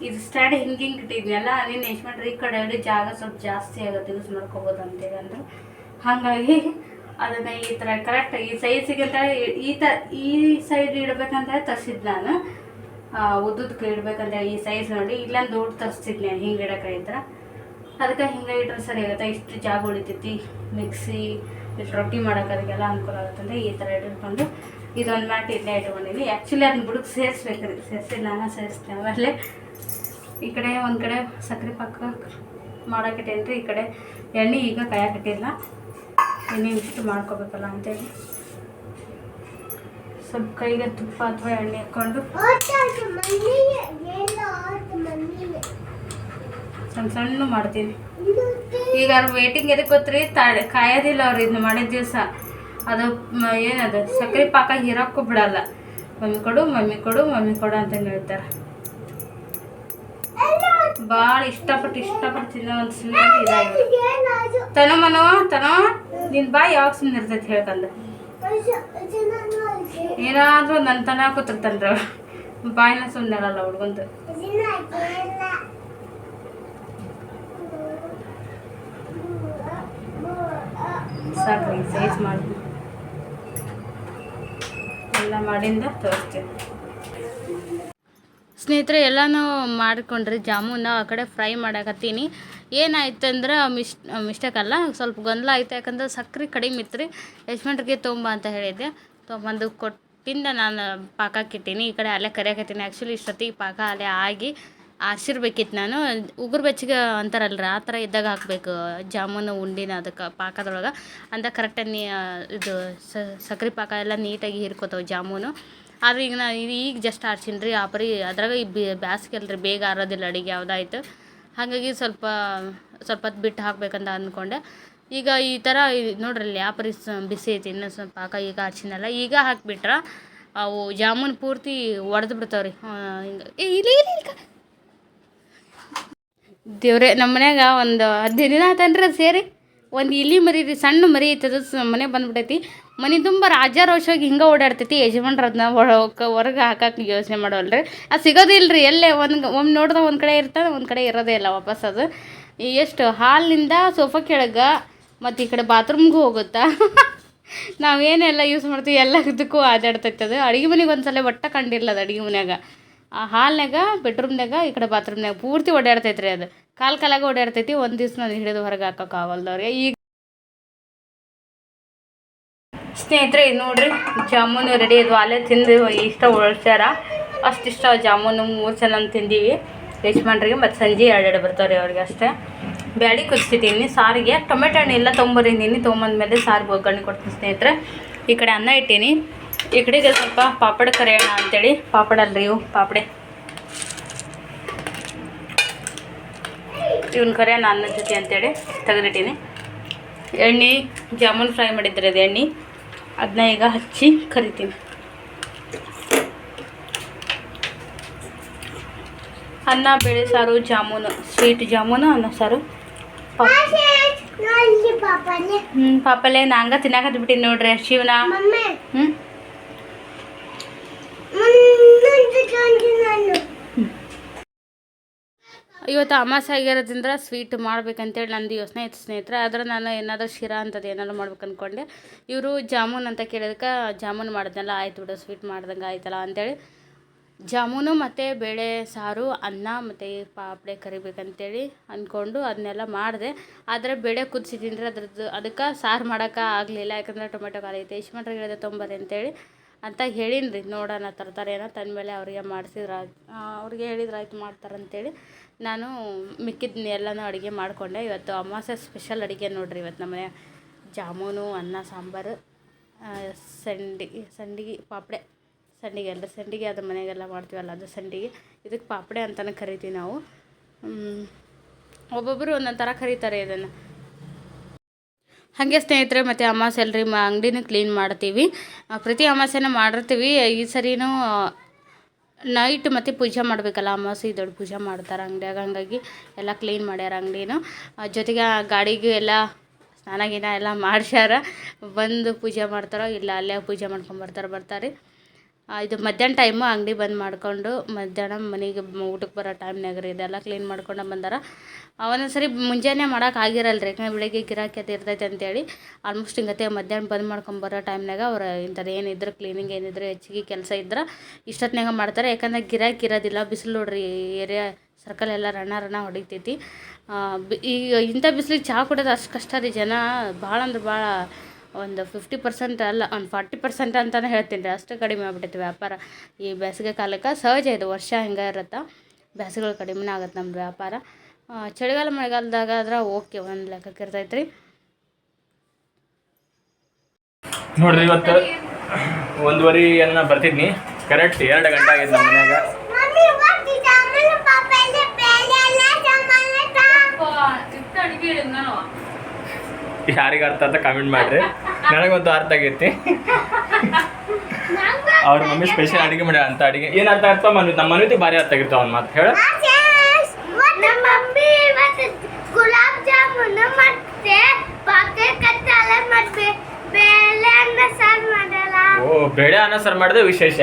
ಇದು ಸ್ಟ್ಯಾಂಡ್ ಹಿಂಗೆ ಹಿಂಗೆ ಇಟ್ಟಿದ್ನಲ್ಲ ನೀನು ಎಷ್ಟು ಮಾಡ್ರಿ ಈ ಕಡೆ ಹೇಳಿ ಜಾಗ ಸ್ವಲ್ಪ ಜಾಸ್ತಿ ಆಗುತ್ತೆ ಯೂಸ್ ಮಾಡ್ಕೋಬೋದು ಅಂತೇಳಿ ಅಂದ್ರೆ. ಹಾಗಾಗಿ ಅದನ್ನು ಈ ಥರ ಕರೆಕ್ಟ್ ಈ ಸೈಜಿಗೆ ಅಂತ ಈ- ಈ ತ ಈ ಸೈಡ್ ಇಡ್ಬೇಕಂತ ತರ್ಸಿದ್ ನಾನು. ಉದ್ದಕ್ಕೆ ಇಡ್ಬೇಕಂತ ಈ ಸೈಜ್ ನೋಡಿ ಇಲ್ಲ ದೊಡ್ಡ ತರಿಸ್ತಿದ್ನೆ ಹಿಂಗೆ ಇಡೋಕ್ಕಾಯ್ತರ ಅದಕ್ಕೆ ಹಿಂಗೆ ಇಟ್ರೆ ಸರಿ ಆಗುತ್ತೆ. ಇಷ್ಟು ಜಾಗ ಉಳಿತೈತಿ, ಮಿಕ್ಸಿ, ಇಷ್ಟು ರೊಟ್ಟಿ ಮಾಡೋಕೆ ಅದಕ್ಕೆಲ್ಲ ಅನುಕೂಲ ಆಗುತ್ತೆ ಅಂದರೆ ಈ ಥರ ಇಟ್ಕೊಂಡು ಇದೊಂದು ಮ್ಯಾಟ್ ಇಲ್ಲೇ ಇಟ್ಕೊಂಡಿದ್ವಿ. ಆ್ಯಕ್ಚುಲಿ ಅದನ್ನ ಬುಡಕ್ಕೆ ಸೇರಿಸ್ಬೇಕು ರೀ ಸೇರಿಸಿ ನಾನು ಸೇರಿಸ್ತೇನೆ ಆಮೇಲೆ. ಈ ಕಡೆ, ಒಂದು ಕಡೆ ಸಕ್ಕರೆ ಪಾಕ ಮಾಡೋಕಿಟ್ಟೇನು ರೀ ಈ ಕಡೆ ಎಣ್ಣೆ ಈಗ ಕಾಯಕಟ್ಟಿಲ್ಲ. ಎಣ್ಣೆ ಇಷ್ಟು ಮಾಡ್ಕೋಬೇಕಲ್ಲ ಅಂತೇಳಿ. ಸ್ವಲ್ಪ ಕೈಗೆ ತುಪ್ಪ ಅಥವಾ ಎಣ್ಣೆ ಹಾಕ್ಕೊಂಡು. ಸಣ್ಣ ಸಣ್ಣ ಮಾಡ್ತೀವಿ. ಈಗ ಅವ್ರು ವೇಟಿಂಗ್ ಎದಕ್ಕೆ ಗೊತ್ತ್ರಿ? ತಾಳೆ ಕಾಯೋದಿಲ್ಲ ಅವ್ರು ಇದನ್ನ ಮಾಡಿದ ದಿವಸ. ಅದು ಏನದು? ಸಕ್ಕರೆ ಪಾಕ ಹೀರೋಕ್ಕೂ ಬಿಡಲ್ಲ. ಮಮ್ಮಿ ಕೊಡು ಮಮ್ಮಿ ಕೊಡು ಮಮ್ಮಿ ಕೊಡು ಅಂತ ಹೇಳ್ತಾರೆ. ಭಾಳ ಇಷ್ಟಪಟ್ಟು ಇಷ್ಟಪಟ್ಟು ತಿನ್ನೋ ಒಂದು ಸುಮ್ಮನೆ ಇದಾಗಿದೆ. ತನ ಮನೋ, ತನ, ನಿನ್ ಬಾಯಿ ಯಾವಾಗ ಸುಮ್ಮನೆ ಇರ್ತೈತಿ ಹೇಳ್ಕಂದ ಏನಾದ್ರೂ ನನ್ನ ತನ ಕೂತಿರ್ತಾನ್ರಿ ಅವ್ರು ಬಾಯಿನ ಸುಮ್ಮನೆ ಇರಲ್ಲ ಹುಡ್ಗಂದು. ಸಾಕ್ರಿ ಸೈಜ್ ಮಾಡಿ ಎಲ್ಲ ಮಾಡಿಂದ ತೋರಿಸ್ತೀನಿ. ಸ್ನೇಹಿತರೆ, ಎಲ್ಲನೂ ಮಾಡಿಕೊಂಡ್ರಿ, ಜಾಮೂನ್ ಆ ಕಡೆ ಫ್ರೈ ಮಾಡಕತ್ತೀನಿ. ಏನಾಯ್ತು ಅಂದ್ರೆ ಮಿಸ್ ಮಿಸ್ಟೇಕ್ ಅಲ್ಲ, ಸ್ವಲ್ಪ ಗೊಂದಲ ಆಯ್ತು, ಯಾಕಂದ್ರೆ ಸಕ್ಕರೆ ಕಡಿಮೆ ಇತ್ತು ರೀ. ಯಶ್ಮಂಟ್ರಿಗೆ ತೊಂಬ ಅಂತ ಹೇಳಿದ್ದೆ. ತೊಗೊಂಬಂದು ಕೊಟ್ಟಿಂದ ನಾನು ಪಾಕಕ್ಕಿಟ್ಟೀನಿ ಈ ಕಡೆ ಅಲ್ಲೇ ಕರಿಯಾಕತ್ತೀನಿ. ಆ್ಯಕ್ಚುಲಿ ಇಷ್ಟೊತ್ತಿಗೆ ಪಾಕ ಅಲ್ಲೇ ಆಗಿ ಆರಿಸಿರ್ಬೇಕಿತ್ತು ನಾನು. ಉಗುರು ಬೆಚ್ಚಗೆ ಅಂತಾರಲ್ರಿ, ಆ ಥರ ಇದ್ದಾಗ ಹಾಕಬೇಕು. ಜಾಮೂನು, ಉಂಡಿನ ಅದಕ್ಕೆ ಪಾಕದೊಳಗೆ. ಅಂತ ಕರೆಕ್ಟಾಗಿ ನೀ ಇದು ಸಕ್ರೆ ಪಾಕ ಎಲ್ಲ ನೀಟಾಗಿ ಹೀರ್ಕೋತಾವೆ ಜಾಮೂನು. ಆದ್ರೆ ಈಗ ನಾ ಈಗ ಜಸ್ಟ್ ಆರ್ಸಿನಿ ರೀ, ಆ ಪರಿ ಅದ್ರಾಗ ಈ ಬ್ಯಾಸ್ಗೆ ಅಲ್ರಿ, ಬೇಗ ಆರೋದಿಲ್ಲ ಅಡುಗೆ ಯಾವುದಾಯ್ತು. ಹಾಗಾಗಿ ಸ್ವಲ್ಪ ಸ್ವಲ್ಪ ಹೊತ್ತು ಬಿಟ್ಟು ಹಾಕ್ಬೇಕಂತ ಅಂದ್ಕೊಂಡೆ. ಈಗ ಈ ಥರ ನೋಡ್ರಲ್ಲಿ ನೋಡ್ರಿ ಪರಿ ಬಿಸಿ ಐತಿ, ಇನ್ನೂ ಸ್ವಲ್ಪ ಪಾಕ ಈಗ ಆರ್ಸಿನಲ್ಲ. ಈಗ ಹಾಕಿಬಿಟ್ರೆ, ಅವು ಜಾಮೂನ್ ಪೂರ್ತಿ ಒಡೆದು ಬಿಡ್ತಾವ್ರಿ. ಹಿಂಗೆ. ಇಲ್ಲಿ ದೇವ್ರೆ ನಮ್ಮ ಮನ್ಯಾಗ ಒಂದು ಹದಿನೈದು ದಿನ ಆತನ್ರಿ ಸೇರಿ. ಒಂದು ಇಲಿ ಮರಿ ರೀ, ಸಣ್ಣ ಮರಿ ಐತದ ಮನೆ ಬಂದ್ಬಿಟ್ಟೈತಿ ಮನೆ ತುಂಬ ರಾಜಾರೋಷವಾಗಿ ಹಿಂಗೆ ಓಡಾಡ್ತೈತಿ, ಯಜಮಾನ್ರು ಅದನ್ನ ಹೊರಗೆ ಹಾಕಕ್ಕೆ ಯೋಚನೆ ಮಾಡೋಲ್ರಿ ಅದು ಸಿಗೋದಿಲ್ಲ ರೀ ಎಲ್ಲೇ ಒಂದು ಒಮ್ಮೆ ನೋಡ್ದೆ ಒಂದು ಕಡೆ ಇರ್ತದೆ ಒಂದು ಕಡೆ ಇರೋದೇ ಇಲ್ಲ ವಾಪಸ್ ಅದು. ಎಷ್ಟು ಹಾಲಿನಿಂದ ಸೋಫಾ ಕೆಳಗೆ ಮತ್ತು ಈ ಕಡೆ ಬಾತ್ರೂಮ್ಗೂ ಹೋಗುತ್ತಾ? ನಾವೇನೆಲ್ಲ ಯೂಸ್ ಮಾಡ್ತೀವಿ, ಎಲ್ಲದಕ್ಕೂ ಅದು. ಅಡುಗೆ ಮನೆಗೆ ಒಂದ್ಸಲ ಒಟ್ಟ ಕಂಡಿಲ್ಲ ಅದು ಅಡುಗೆ ಮನ್ಯಾಗ. ಆ ಹಾಲ್ನಾಗ ಬೆಡ್ರೂಮ್ನಾಗ ಈ ಕಡೆ ಬಾತ್ರೂಮ್ನಾಗ ಪೂರ್ತಿ ಓಡಾಡ್ತೈತೆ ರೀ ಅದು. ಕಾಲು ಕಾಲಾಗ ಓಡಾಡ್ತೈತಿ, ಒಂದು ದಿವ್ಸ ನಾನು ಹಿಡಿದು ಹೊರಗೆ ಹಾಕೋಕ್ಕಾಗಲ್ದವ್ರಿಗೆ ಈಗ ಸ್ನೇಹಿತರೆ, ಇದು ನೋಡ್ರಿ, ಜಾಮೂನು ರೆಡಿ ಇದ್ವು. ಅಲ್ಲೇ ತಿಂದು ಇಷ್ಟ ಅಷ್ಟು ಅಷ್ಟಿಷ್ಟ ಜಾಮೂನು, ಮೂರು ಜನ ತಿಂದೀವಿ. ಯಜಮಾನ್ರಿಗೆ ಮತ್ತು ಸಂಜೆ ಎರಡೆರಡು ಬರ್ತಾವ್ರಿ ಅವ್ರಿಗೆ ಅಷ್ಟೇ. ಬ್ಯಾಡಿ ಕುದಿಸಿದ್ದೀನಿ ಸಾರಿಗೆ. ಟೊಮೆಟೊ ಹಣ್ಣು ಎಲ್ಲ ತೊಗೊಂಬರಿದ್ದೀನಿ ತೊಗೊಂಬಂದ್ಮೇಲೆ ಸಾರಿಗೆ ಒಗ್ಗರಣೆ ಕೊಡ್ತೀನಿ ಸ್ನೇಹಿತರೆ. ಈ ಕಡೆ ಅನ್ನ ಇಟ್ಟೀನಿ. ಈ ಕಡೆಗೆ ಸ್ವಲ್ಪ ಪಾಪಡ ಕರೆಯೋಣ ಅಂತೇಳಿ. ಪಾಪಡ ಅಲ್ರಿ ಇವು ಪಾಪಡೆ. ಇವನ್ ಕರೆಯೋಣ ಅನ್ನದ ಜೊತೆ ಅಂತೇಳಿ ತೆಗೆದಿಟ್ಟೀನಿ. ಎಣ್ಣೆ ಜಾಮೂನ್ ಫ್ರೈ ಮಾಡಿದ್ರೆ ಅದು ಎಣ್ಣೆ. ಅದನ್ನ ಈಗ ಹಚ್ಚಿ ಕರಿತೀನಿ. ಅನ್ನ ಬೇಳೆ ಸಾರು ಜಾಮೂನು ಸ್ವೀಟ್ ಜಾಮೂನು ಅನ್ನ ಸಾರು. ಹ್ಞೂ ಪಾಪಲ್ಲೇ ನಂಗ ತಿನ್ನಾಕತ್ ಬಿಟ್ಟಿನಿ ನೋಡ್ರಿ ಶಿವನ. ಹ್ಞೂ ಇವತ್ತು ಅಮಾಸೆ ಆಗಿರೋದ್ರಿಂದ ಸ್ವೀಟ್ ಮಾಡ್ಬೇಕಂತೇಳಿ ನಂದು ಯೋಚನೆ ಇತ್ತು ಸ್ನೇಹಿತರೆ. ಆದರೆ ನಾನು ಏನಾದರೂ ಶಿರಾ ಅಂತದ್ದು ಏನಾದ್ರು ಮಾಡ್ಬೇಕು ಅಂದ್ಕೊಂಡೆ ಇವರು ಜಾಮೂನ್ ಅಂತ ಕೇಳಿದಕ್ಕೆ ಜಾಮೂನ್ ಮಾಡಿದ್ನಲ್ಲ, ಆಯ್ತು ಬಿಡು, ಸ್ವೀಟ್ ಮಾಡ್ದಂಗೆ ಆಯ್ತಲ್ಲ ಅಂತೇಳಿ. ಜಾಮೂನು ಮತ್ತು ಬೇಳೆ, ಸಾರು, ಅನ್ನ ಮತ್ತು ಪಾಪಡೆ, ಕರಿಬೇಕಂತೇಳಿ ಅಂದ್ಕೊಂಡು ಅದನ್ನೆಲ್ಲ ಮಾಡಿದೆ. ಆದರೆ ಬೇಳೆ ಕುದಿಸಿ ತಿಂದರೆ ಅದ್ರದ್ದು ಅದಕ್ಕೆ ಸಾರು ಮಾಡೋಕೆ ಆಗಲಿಲ್ಲ. ಯಾಕಂದರೆ ಟೊಮೆಟೊ ಖಾಲಿ ಐತೆ ಯಶ್ಮಂಟ್ರಿಗೆ ಹೇಳಿದೆ ತೊಂಬರಿ ಅಂತೇಳಿ. ಅಂತ ಹೇಳೀನಿ ರೀ ನೋಡೋಣ ತಂದ ಮೇಲೆ ಅವ್ರಿಗೆ ಮಾಡಿಸಿದ್ರೆ ಅವ್ರಿಗೆ ಹೇಳಿದ್ರೆ ಆಯ್ತು ಮಾಡ್ತಾರಂತೇಳಿ. ನಾನು ಮಿಕ್ಕಿದ್ನ ಎಲ್ಲನೂ ಅಡುಗೆ ಮಾಡಿಕೊಂಡೆ. ಇವತ್ತು ಅಮಾವಾಸ್ಯೆ ಸ್ಪೆಷಲ್ ಅಡುಗೆ ನೋಡಿರಿ ಇವತ್ತು ನಮ್ಮ ಮನೆ ಜಾಮೂನು, ಅನ್ನ, ಸಾಂಬಾರು ಸಂಡಿಗೆ ಸಂಡಿಗೆ, ಪಾಪಡೆ. ಸಂಡಿಗೆ ಅಲ್ಲ, ಸಂಡಿಗೆ ಅದು ಮನೆಗೆಲ್ಲ ಮಾಡ್ತೀವಲ್ಲ, ಅದು ಸಂಡಿಗೆ. ಇದಕ್ಕೆ ಪಾಪಡೆ ಅಂತಲೇ ಕರಿತೀವಿ ನಾವು. ಒಬ್ಬೊಬ್ಬರು ಒಂದೊಂದು ಥರ ಕರೀತಾರೆ ಇದನ್ನು. ಹಾಗೆ ಸ್ನೇಹಿತರೆ, ಮತ್ತು ಅಮಾಸೆ ಅಲ್ರಿ, ಮ, ಅಂಗಡಿನೂ ಕ್ಲೀನ್ ಮಾಡ್ತೀವಿ. ಪ್ರತಿ ಅಮಾವಾಸ್ಯೆನ ಮಾಡಿರ್ತೀವಿ. ಈ ಸರಿನೂ ನೈಟ್ ಮತ್ತು ಪೂಜೆ ಮಾಡಬೇಕಲ್ಲ ಅಮಾವಾಸ್ಯೆ ದೊಡ್ಡ ಪೂಜೆ ಮಾಡ್ತಾರೆ ಅಂಗಡಿಯಾಗ. ಹಂಗಾಗಿ ಎಲ್ಲ ಕ್ಲೀನ್ ಮಾಡ್ಯಾರ ಅಂಗಡಿನೂ. ಜೊತೆಗೆ ಆ ಗಾಡಿಗೆ ಎಲ್ಲ ಸ್ನಾನ ಗೀನ ಎಲ್ಲ ಮಾಡ್ಸ್ಯಾರ. ಬಂದು ಪೂಜೆ ಮಾಡ್ತಾರೋ ಇಲ್ಲ ಅಲ್ಲೇ ಪೂಜೆ ಮಾಡ್ಕೊಂಬರ್ತಾರೆ ಬರ್ತಾರೆ ಆ, ಇದು ಮಧ್ಯಾಹ್ನ ಟೈಮು ಅಂಗಡಿ ಬಂದ್ ಮಾಡಿಕೊಂಡು ಮಧ್ಯಾಹ್ನ ಮನೆಗೆ ಊಟಕ್ಕೆ ಬರೋ ಟೈಮ್ನಾಗ ರೀ, ಇದೆಲ್ಲ ಕ್ಲೀನ್ ಮಾಡ್ಕೊಂಡು ಬಂದಾರ. ಒಂದೊಂದು ಸರಿ ಮುಂಜಾನೆ ಮಾಡೋಕೆ ಆಗಿರಲ್ಲ ರೀ ಯಾಕಂದ್ರೆ ಬೆಳಗ್ಗೆ ಗಿರಾಕಿ ಅದು ಇರ್ತೈತೆ ಅಂತೇಳಿ ಆಲ್ಮೋಸ್ಟ್ ಹಿಂಗತ್ತೆ ಮಧ್ಯಾಹ್ನ ಬಂದ್ ಮಾಡ್ಕೊಂಬರೋ ಟೈಮ್ನಾಗ ಅವ್ರು ಇಂಥದ್ದು ಏನಿದ್ರು ಕ್ಲೀನಿಂಗ್ ಏನಿದ್ರು ಹೆಚ್ಚಿಗೆ ಕೆಲಸ ಇದ್ರೆ ಇಷ್ಟೊತ್ತಿನಾಗ ಮಾಡ್ತಾರೆ. ಯಾಕಂದ್ರೆ ಗಿರಾಕಿ ಇರೋದಿಲ್ಲ, ಬಿಸಿಲು ನೋಡ್ರಿ ಏರಿಯಾ ಸರ್ಕಲ್ ಎಲ್ಲ ರಣ ರಣ ಹೊಡಿತೈತಿ. ಈಗ ಇಂಥ ಬಿಸಿಲಿಗೆ ಚಹಾ ಕುಡಿಯೋದು ಅಷ್ಟು ಕಷ್ಟ ರೀ, ಜನ ಭಾಳ ಅಂದ್ರೆ ಭಾಳ ಒಂದು ಫಿಫ್ಟಿ ಪರ್ಸೆಂಟ್ ಅಲ್ಲ ಒಂದು ಫಾರ್ಟಿ ಪರ್ಸೆಂಟ್ ಅಂತಲೇ ಹೇಳ್ತೀನಿ ರೀ. ಅಷ್ಟು ಕಡಿಮೆ ಆಗ್ಬಿಟ್ಟೈತೆ ವ್ಯಾಪಾರ. ಈ ಬೇಸಿಗೆ ಕಾಲಕ್ಕೆ ಸಹಜ ಇದು ವರ್ಷ ಹಿಂಗೆ ಇರುತ್ತೆ? ಬೇಸಿಗೆಗಳು ಕಡಿಮೆನೇ ಆಗುತ್ತೆ ನಮ್ಮ ವ್ಯಾಪಾರ. ಚಳಿಗಾಲ ಮಳೆಗಾಲದಾಗ ಆದ್ರೆ ಓಕೆ ಒಂದು ಲೆಕ್ಕಕ್ಕೆ ಇರ್ತೈತೆ ರೀ ನೋಡ್ರಿ ಇವತ್ತು ಒಂದುವರೆ ಎಲ್ಲ ಬರ್ತಿದ್ನಿ. ಕರೆಕ್ಟ್ ಎರಡು ಗಂಟೆ ಆಗಿದೆ ನಮ್ಮ ಮನ್ಯಾಗ. ಮಮ್ಮಿ ಇವತ್ತು ಜಾಮೂನು ಪಾಪಡೆ ಬೇಳೆ ಎಲ್ಲ ಜಾಮೂನು ಯಾರಿಗೆ ಅರ್ಥ ಅಂತ ಕಮೆಂಟ್ ಮಾಡ್ರಿ. ನನಗೊಂದು ಅರ್ಥ ಆಗೈತಿ. ಅವ್ರ ಮಮ್ಮಿ ಸ್ಪೆಷಲ್ ಅಡಿಗೆ ಮಾಡ್ಯಾರ ಅಂತ ಅಡಿಗೆ. ಏನು ಅರ್ಥ ಆಗ್ತಾವ ಮನು? ನಮ್ಮ ಮನೆತಿ ಭಾರಿ ಅರ್ಥ ಆಗಿರ್ತಾವ ಅವ್ನ ಮಾತು. ಹೇಳ. ಗುಲಾಬ್ ಜಾಮೂನು ಮತ್ತೆ ಮತ್ತೆ ಬೇಳೆ ಅನ್ನ ಸಾರು ಮಾಡಲ್ಲ ಓ ಬೇಳೆ ಅನ್ನ ಸರ್ ಮಾಡಿದೆ ವಿಶೇಷ.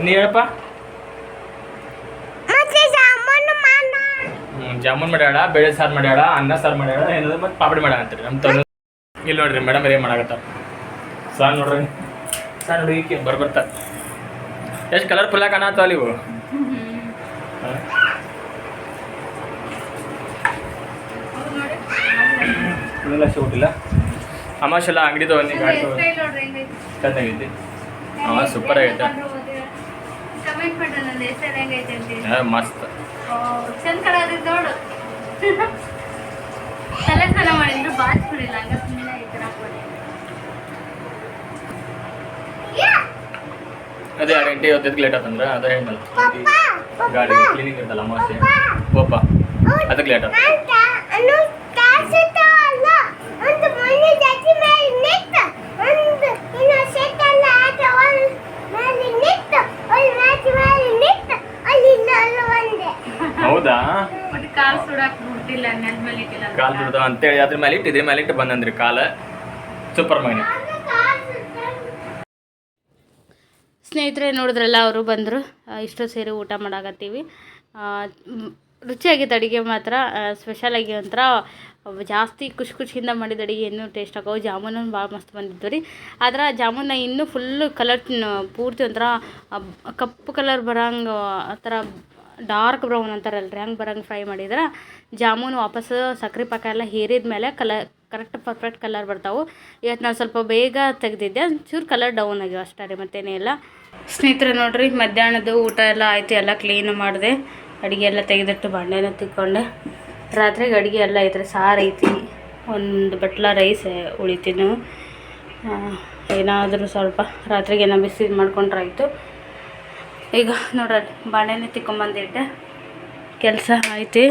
ನೀ ಹೇಳಪ್ಪ ಮತ್ತೆ ಜಾಮೂನು ಮಾಡ ಹ್ಮ್, ಜಾಮೂನ್ ಮಾಡ್ಯಾಡ ಬೇಳೆ ಸಾರು ಮಾಡ್ಯಾಡ ಅನ್ನ ಸಾರು ಮಾಡ್ಯಾಡ ಏನಾದ್ರು ಮತ್ತೆ ಪಾಪಡಿ ಮಾಡ್ಯಾಡ ಅಂತೀರಿ ನಮ್ಮ ತನು ಇಲ್ಲಿ ನೋಡ್ರಿ ಮೇಡಮ್ ಏನು ಮಾಡಾಕತ್ತಾರ. ಸಾರ್ ನೋಡ್ರಿ. ಸಾರ್ ನೋಡಿ ಈಕೆ ಬರ್ಬರ್ತಾರ ಎಷ್ಟು ಕಲರ್ ಫುಲ್ ಕಾಣತ್ತಾವ ಅಲ್ಲಿ ಲಕ್ಷ ಕೊಟ್ಟಿಲ್ಲ. ಅಮಾಶೆಲ್ಲ ಅಂಗಡಿ ತಗೊಂಡು ಗಾಡಿ ಚೆನ್ನಾಗೈತಿ. ಹಾಂ ಸೂಪರ್ ಆಗೈತೆ. ಮಸ್ತ್. ಚಂದ ಕಡೆ ನೋಡು. ತಲೆ ಸ್ನಾನ ಮಾಡಿದ್ರು ಬಾಚ್ಬಿಡಿಲ್ಲ ಹಂಗ ಸುಮ್ಮನೆ ಈ ಥರ ಕೊಡಿ ಅದೇ ಎರಡು ಗಂಟೆ ಇವತ್ತೈದು ಲೇಟ್ ಆತಂದ್ರೆ ಅದೇ ಹೇಳಿದ್ನಲ್ಲ ಗಾಡಿ ಕ್ಲೀನಿಂಗ್ ಇರ್ತಲ್ಲ ಅಮಾವಾಸ್ಯೆ. ಓಪ ಅದಕ್ಕೆ ಲೇಟ್ ಆತ. ಒಂದು ಹೌದಾ? ಮತ್ತೆ ಕಾಲು ಸುಡಾಕ್ ಬಿಟ್ಟಿಲ್ಲ ನೆಲ ಮೇಲೆ ಇಟ್ಟಿಲ್ಲ ಕಾಲು ಬಿಡ್ದ ಅಂತೇಳಿ ಅದ್ರ ಮೇಲೆ ಇಟ್ಟು ಇದ್ರ ಮೇಲೆ ಇಟ್ಟು ಬಂದಂದ್ರಿ ಕಾಲ. ಸೂಪರ್ ಮೈನೆ ಸ್ನೇಹಿತರೆ ನೋಡಿದ್ರಲ್ಲ ಅವರು ಬಂದರು. ಇಷ್ಟು ಸೇರಿ ಊಟ ಮಾಡಾಕತ್ತೀವಿ. ರುಚಿಯಾಗಿತ್ತು ಅಡುಗೆ ಮಾತ್ರ ಸ್ಪೆಷಲಾಗಿ ಒಂಥರ ಜಾಸ್ತಿ ಖುಷಿ ಖುಷಿಯಿಂದ ಮಾಡಿದ ಅಡುಗೆ ಇನ್ನೂ ಟೇಸ್ಟ್ ಆಗವು. ಜಾಮೂನು ಭಾಳ ಮಸ್ತ್ ಬಂದಿದ್ದು ರೀ. ಆದ್ರೆ ಜಾಮೂನ ಇನ್ನೂ ಫುಲ್ಲು ಕಲರ್ ಪೂರ್ತಿ ಒಂಥರ ಕಪ್ಪು ಕಲರ್ ಬರೋಂಗೆ, ಆ, ಥರ ಡಾರ್ಕ್ ಬ್ರೌನ್ ಅಂತಾರಲ್ರಿ ಹಂಗೆ ಬರಂಗೆ ಫ್ರೈ ಮಾಡಿದ್ರೆ ಜಾಮೂನು ವಾಪಸ್ಸು ಸಕ್ಕರೆ ಪಾಕ ಎಲ್ಲ ಹೇರಿದ ಮೇಲೆ ಕಲರ್ ಕರೆಕ್ಟ್ ಪರ್ಫೆಕ್ಟ್ ಕಲರ್ ಬರ್ತಾವೆ. ಇವತ್ತು ನಾನು ಸ್ವಲ್ಪ ಬೇಗ ತೆಗೆದಿದ್ದೆ, ಒಂಚೂರು ಕಲರ್ ಡೌನ್ ಆಗ್ಯಾವ ಅಷ್ಟೇ ರೀ, ಮತ್ತೇನೇ ಇಲ್ಲ. ಸ್ನೇಹಿತರೆ ನೋಡಿರಿ ಮಧ್ಯಾಹ್ನದ ಊಟ ಎಲ್ಲ ಆಯಿತು, ಎಲ್ಲ ಕ್ಲೀನ್ ಮಾಡಿದೆ. ಅಡುಗೆ ಎಲ್ಲ ತೆಗೆದಿಟ್ಟು ಬಾಂಡೆನ ತಿಕ್ಕೊಂಡೆ ರಾತ್ರಿಗೆ ಅಡುಗೆ ಎಲ್ಲ ಐತ್ರಿ ಸಾರು ಐತಿ. ಒಂದು ಬಟ್ಲ ರೈಸ್ ಉಳಿತೀನು ಏನಾದರೂ ಸ್ವಲ್ಪ ರಾತ್ರಿಗೆ ಏನೋ ಬಿಸಿ ಮಾಡ್ಕೊಂಡ್ರೆ ಆಯಿತು ಈಗ ನೋಡ್ರಿ, ಬಾಣೆನೇ ತಿಕ್ಕೊಂಬಂದಿಟ್ಟೆ ಕೆಲಸ ಆಯ್ತು.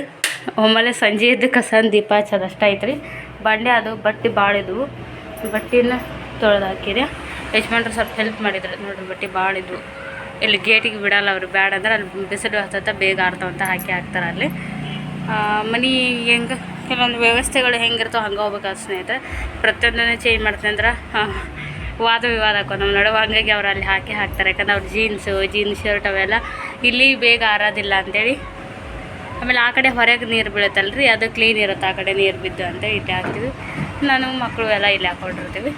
ಒಮ್ಮೆಲೆ ಸಂಜೆ ಎದ್ದು ಕಸನ ದೀಪ ಹಚ್ಚೋದು ಅಷ್ಟು ಐತ್ರಿ. ಬಾಂಡೆ ಅದು ಬಟ್ಟೆ ಭಾಳ ಇದ್ವು. ಬಟ್ಟೆನ ತೊಳೆದು ಹಾಕಿದೆ. ಯಜಮಾನ್ರು ಸ್ವಲ್ಪ ಹೆಲ್ಪ್ ಮಾಡಿದ್ರು. ನೋಡ್ರಿ, ಬಟ್ಟೆ ಭಾಳ ಇದ್ವು. ಇಲ್ಲಿ ಗೇಟಿಗೆ ಬಿಡಲ್ಲ ಅವರು. ಬೇಡ ಅಂದ್ರೆ ಅಲ್ಲಿ ಬಿಸಿಲು ಹತ್ತತ್ತ ಬೇಗ ಅಂತ ಹಾಕಿ ಹಾಕ್ತಾರೆ ಅಲ್ಲಿ. ಮನೆ ಹೆಂಗೆ, ಕೆಲವೊಂದು ವ್ಯವಸ್ಥೆಗಳು ಹೆಂಗಿರ್ತಾವೆ ಹಂಗೆ ಹೋಗ್ಬೇಕು ಸ್ನೇಹಿತರೆ. ಪ್ರತಿಯೊಂದನ್ನೇ ಚೇಂಜ್ ಮಾಡ್ತೀನಿ ಅಂದ್ರೆ ವಾದ ವಿವಾದ ಹಾಕೋ. ನಮ್ಮ ನಡುವೆ ಹಂಗಾಗಿ ಅವ್ರು ಅಲ್ಲಿ ಹಾಕಿ ಹಾಕ್ತಾರೆ. ಯಾಕಂದ್ರೆ ಅವ್ರು ಜೀನ್ಸು ಜೀನ್ಸ್ ಶರ್ಟ್ ಅವೆಲ್ಲ ಇಲ್ಲಿ ಬೇಗ ಆರೋದಿಲ್ಲ ಅಂತೇಳಿ. ಆಮೇಲೆ ಆ ಕಡೆ ಹೊರಗೆ ನೀರು ಬೀಳುತ್ತಲ್ರಿ, ಅದು ಕ್ಲೀನ್ ಇರುತ್ತೆ. ಆ ಕಡೆ ನೀರು ಬಿದ್ದು ಅಂತ ಇಟ್ಟು ಹಾಕ್ತೀವಿ. ನಾನು ಮಕ್ಕಳು ಎಲ್ಲ ಇಲ್ಲಿ ಹಾಕೊಂಡಿರ್ತೀವಿ.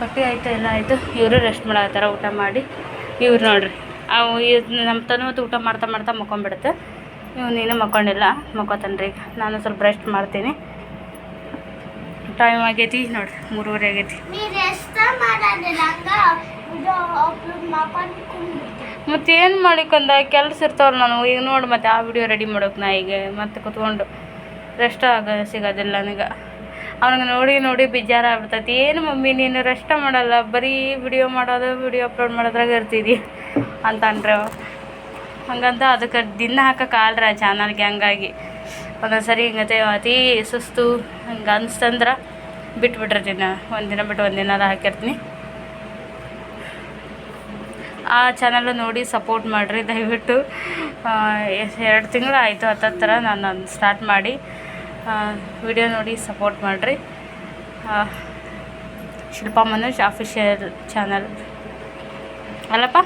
ಬಟ್ಟೆ ಆಯಿತು, ಎಲ್ಲ ಆಯಿತು. ಇವರು ರೆಸ್ಟ್ ಮಾಡತ್ತಾರ ಊಟ ಮಾಡಿ. ಇವ್ರು ನೋಡ್ರಿ. ಅವು ಇದ್ ನಮ್ಮ ತನು ಊಟ ಮಾಡ್ತಾ ಮಾಡ್ತಾ ಮಕ್ಕೊಂಬಿಡುತ್ತೆ ಇವ್ ನೀನು ಮಕ್ಕೊಂಡಿಲ್ಲ ಮಕ್ಕೋತಾನ್ರಿ ಈಗ. ನಾನು ಸ್ವಲ್ಪ ರೆಸ್ಟ್ ಮಾಡ್ತೀನಿ. ಟೈಮ್ ಆಗೈತಿ ನೋಡ್ರಿ ಮೂರುವರೆ ಆಗೈತಿ. ಮತ್ತೇನು ಮಾಡಿಕೊಂಡ ಕೆಲಸ ಇರ್ತಾವಲ್ಲ ನಾನು ಈಗ ನೋಡಿ ಮತ್ತೆ ಆ ವಿಡಿಯೋ ರೆಡಿ ಮಾಡೋಕೆ ನಾ ಈಗ ಮತ್ತೆ ಕುತ್ಕೊಂಡು. ರೆಸ್ಟ್ ಆಗ ಸಿಗೋದಿಲ್ಲ ನನಗೆ. ಅವ್ನಿಗೆ ನೋಡಿ ನೋಡಿ ಬೇಜಾರಾಗ್ಬಿಡ್ತೈತಿ. ಏನು ಮಮ್ಮಿ, ನೀನು ರೆಸ್ಟ್ ಮಾಡಲ್ಲ. ಬರೀ ವಿಡಿಯೋ ಮಾಡೋದು ವಿಡಿಯೋ ಅಪ್ಲೋಡ್ ಮಾಡೋದ್ರಾಗ ಇರ್ತೀರಿ ಅಂತ ಅಂದ್ರೆ. ಅವ ಹಂಗಂತ ಅದಕ್ಕೆ ದಿನ ಹಾಕೋಕ್ಕಾಲ್ರ ಚಾನಲ್ಗೆ ಹಂಗಾಗಿ. ಒಂದೊಂದು ಸರಿ ಹಿಂಗತೆ ಅತಿ ಸುಸ್ತು ಹಂಗೆ ಅನ್ಸ್ತಂದ್ರೆ ಬಿಟ್ಬಿಟ್ಟಿರ್ತೀನಿ. ಒಂದಿನ ಬಿಟ್ಟು ಒಂದಿನ ಹಾಕಿರ್ತೀನಿ. ಆ ಚಾನಲ್ ನೋಡಿ ಸಪೋರ್ಟ್ ಮಾಡಿರಿ ದಯವಿಟ್ಟು. ಎರಡು ತಿಂಗಳು ಆಯಿತು ಹತ್ತತ್ತರ ನಾನು ಸ್ಟಾರ್ಟ್ ಮಾಡಿ. ವಿಡಿಯೋ ನೋಡಿ ಸಪೋರ್ಟ್ ಮಾಡಿರಿ. ಶಿಲ್ಪಾ ಮನೋಜ್ ಅಫಿಷಿಯಲ್ ಚಾನಲ್ ಅಲ್ಲಪ್ಪ?